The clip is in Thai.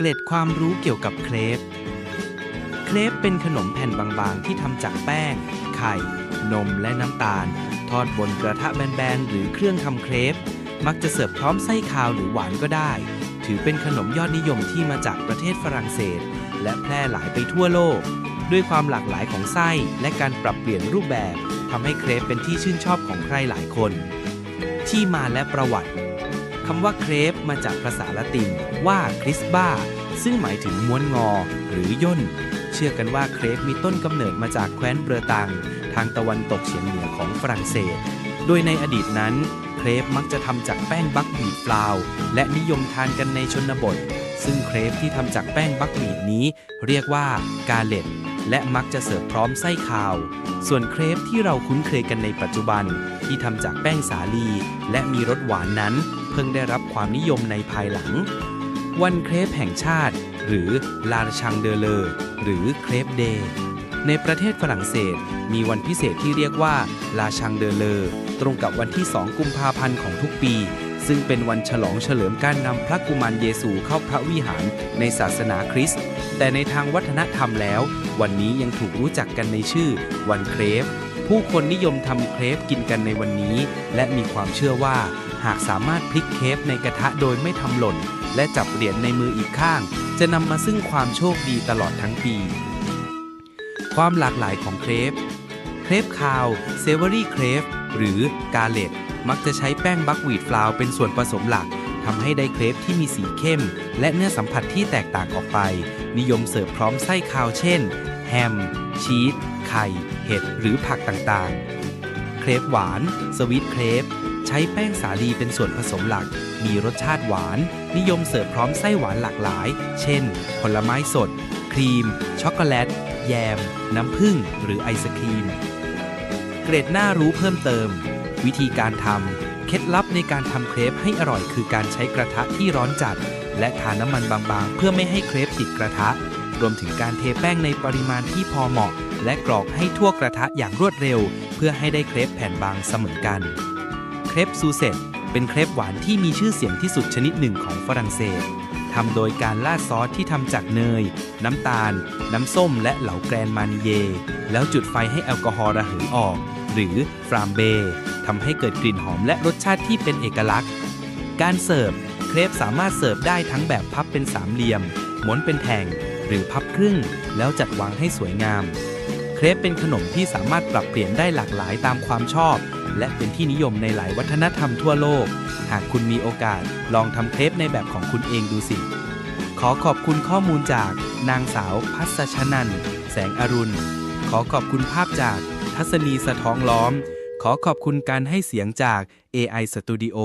เกล็ดความรู้เกี่ยวกับเครป เครปเป็นขนมแผ่นบางๆ ที่ทำจากแป้ง ไข่ นมและน้ำตาล ทอดบนกระทะแบนๆ หรือเครื่องทำเครป มักจะเสิร์ฟพร้อมไส้คาวหรือหวานก็ได้ ถือเป็นขนมยอดนิยมที่มาจากประเทศฝรั่งเศส และแพร่หลายไปทั่วโลก ด้วยความหลากหลายของไส้และการปรับเปลี่ยนรูปแบบทำให้เครปเป็นที่ชื่นชอบของใครหลายคน ที่มาและประวัติ คำว่าเครปมาจากภาษาละตินว่าคริสบ้า ซึ่งหมายถึงม้วนงอ หรือย่น เชื่อกันว่าเครปมีต้นกำเนิดมาจากแคว้นเบรตัง ทางตะวันตกเฉียงเหนือของฝรั่งเศส โดยในอดีตนั้น เครปมักจะทำจากแป้งบักบีดฟลาวและนิยมทานกันในชนบท ซึ่งเครปที่ทำจากแป้งบักบีดนี้ เรียกว่ากาเลต และมักจะเสิร์ฟพร้อมไส้คาว ส่วนเครปที่เราคุ้นเคยกันในปัจจุบัน ที่ทำจากแป้งสาลี และมีรสหวานนั้น เพิ่งได้รับความนิยมในภายหลัง วันเครปแห่งชาติ หรือลาชังเดเลอหรือเครปเดย์ในประเทศฝรั่งเศส มีวันพิเศษที่เรียกว่าลาชังเดเลอตรงกับวันที่ 2 กุมภาพันธ์ของทุกปี ซึ่งเป็นวันฉลองเฉลิมการนำพระกุมารเยซูเข้าพระวิหารในศาสนาคริสต์ แต่ในทางวัฒนธรรมแล้ว วันนี้ยังถูกรู้จักกันในชื่อ วันเครป ผู้คนนิยมทำเครปกินกันในวันนี้ และมีความเชื่อว่า หากสามารถพลิกเครปในกระทะโดยไม่ทำหล่น และจับเหรียญในมืออีกข้าง จะนำมาซึ่งความโชคดีตลอดทั้งปี ความหลากหลายของเครป เครปคาว เซเวอรี่เครป หรือกาเลต มักจะใช้แป้งบักวีดฟลาวเป็นส่วนผสมหลักทำให้ได้เครปที่มีสีเข้ม และเนื้อสัมผัสที่แตกต่างออกไป นิยมเสิร์ฟพร้อมไส้คาวเช่น แฮม ชีส ไข่ เห็ด หรือผักต่างๆ เครปหวาน สวีทเครป ใช้แป้งสาลีเป็นส่วนผสมหลัก มีรสชาติหวาน นิยมเสิร์ฟพร้อมไส้หวานหลากหลาย เช่น ผลไม้สด ครีม ช็อกโกแลต แยม น้ำผึ้ง หรือไอศครีม เกรดน่ารู้เพิ่มเติม วิธีการทำเคล็ดลับในการทำเครปให้อร่อยคือการใช้กระทะที่ร้อนจัด และทาน้ำมันบางๆ เพื่อไม่ให้เครปติดกระทะ รวมถึงการเทแป้งในปริมาณที่พอเหมาะ และกรอกให้ทั่วกระทะอย่างรวดเร็ว เพื่อให้ได้เครปแผ่นบางเสมอกัน เครปซูเซตเป็นเครปหวานที่มีชื่อเสียงที่สุดชนิดหนึ่งของฝรั่งเศสทำโดยการราดซอสที่ทำจากเนย น้ำตาล น้ำส้ม และเหลาแกรนมานิเย แล้วจุดไฟให้แอลกอฮอล์ระเหยออก หรือฟรามเบทำให้เกิดกลิ่นหอมและรสชาติที่เป็นเอกลักษณ์ การเสิร์ฟเครปสามารถเสิร์ฟได้ทั้งแบบพับเป็นสามเหลี่ยมม้วนเป็นแท่งหรือพับครึ่ง แล้วจัดวางให้สวยงาม เครปเป็นขนมที่สามารถปรับเปลี่ยนได้หลากหลายตามความชอบ และเป็นที่นิยมในหลายวัฒนธรรมทั่วโลก หากคุณมีโอกาสลองทำเครปในแบบของคุณเองดูสิ ขอขอบคุณข้อมูลจากนางสาวพัสชนัน แสงอรุณ ขอขอบคุณภาพจาก ทัศนีสะท้องล้อม ขอขอบคุณการให้เสียงจาก AI Studio